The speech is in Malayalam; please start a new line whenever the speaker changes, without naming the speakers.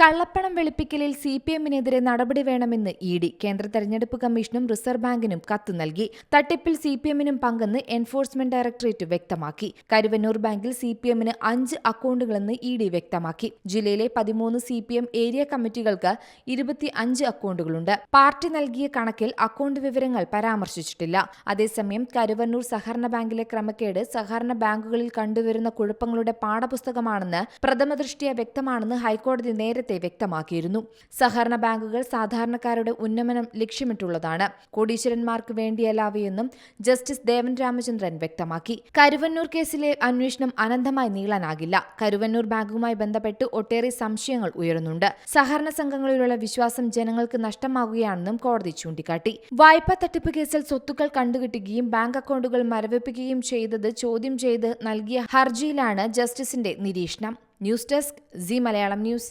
കള്ളപ്പണം വെളുപ്പിക്കലിൽ സി പി എമ്മിനെതിരെ നടപടി വേണമെന്ന് ഇ ഡി കേന്ദ്ര തെരഞ്ഞെടുപ്പ് കമ്മീഷനും റിസർവ് ബാങ്കിനും കത്ത് നൽകി. തട്ടിപ്പിൽ സി പി എമ്മിനും പങ്കെന്ന് എൻഫോഴ്സ്മെന്റ് ഡയറക്ടറേറ്റ് വ്യക്തമാക്കി. കരുവന്നൂർ ബാങ്കിൽ സി പി എമ്മിന് അഞ്ച് അക്കൗണ്ടുകളെന്ന് ഇ ഡി വ്യക്തമാക്കി. ജില്ലയിലെ പതിമൂന്ന് സി പി എം ഏരിയ കമ്മിറ്റികൾക്ക് ഇരുപത്തി അഞ്ച് അക്കൗണ്ടുകളുണ്ട്. പാർട്ടി നൽകിയ കണക്കിൽ അക്കൗണ്ട് വിവരങ്ങൾ പരാമർശിച്ചിട്ടില്ല. അതേസമയം കരുവന്നൂർ സഹകരണ ബാങ്കിലെ ക്രമക്കേട് സഹകരണ ബാങ്കുകളിൽ കണ്ടുവരുന്ന കുഴപ്പങ്ങളുടെ പാഠപുസ്തകമാണെന്ന് പ്രഥമദൃഷ്ടിയ വ്യക്തമാണെന്ന് ഹൈക്കോടതി നേരത്തെ വ്യക്തമാക്കിയിരുന്നു. സഹകരണ ബാങ്കുകൾ സാധാരണക്കാരുടെ ഉന്നമനം ലക്ഷ്യമിട്ടുള്ളതാണ്. കോടീശ്വരന്മാർക്ക് വേണ്ടിയല്ലാവയെന്നും ജസ്റ്റിസ് ദേവൻ രാമചന്ദ്രൻ വ്യക്തമാക്കി. കരുവന്നൂർ കേസിലെ അന്വേഷണം അനന്തമായി നീളാനാകില്ല. കരുവന്നൂർ ബാങ്കുമായി ബന്ധപ്പെട്ട് ഒട്ടേറെ സംശയങ്ങൾ ഉയരുന്നുണ്ട്. സഹകരണ സംഘങ്ങളിലുള്ള വിശ്വാസം ജനങ്ങൾക്ക് നഷ്ടമാകുകയാണെന്നും കോടതി ചൂണ്ടിക്കാട്ടി. വായ്പാ തട്ടിപ്പ് കേസിൽ സ്വത്തുക്കൾ കണ്ടുകിട്ടുകയും ബാങ്ക് അക്കൗണ്ടുകൾ മരവിപ്പിക്കുകയും ചെയ്തത് ചോദ്യം ചെയ്ത് നൽകിയ ഹർജിയിലാണ് ജസ്റ്റിസിന്റെ നിരീക്ഷണം. News desk C Malayalam news.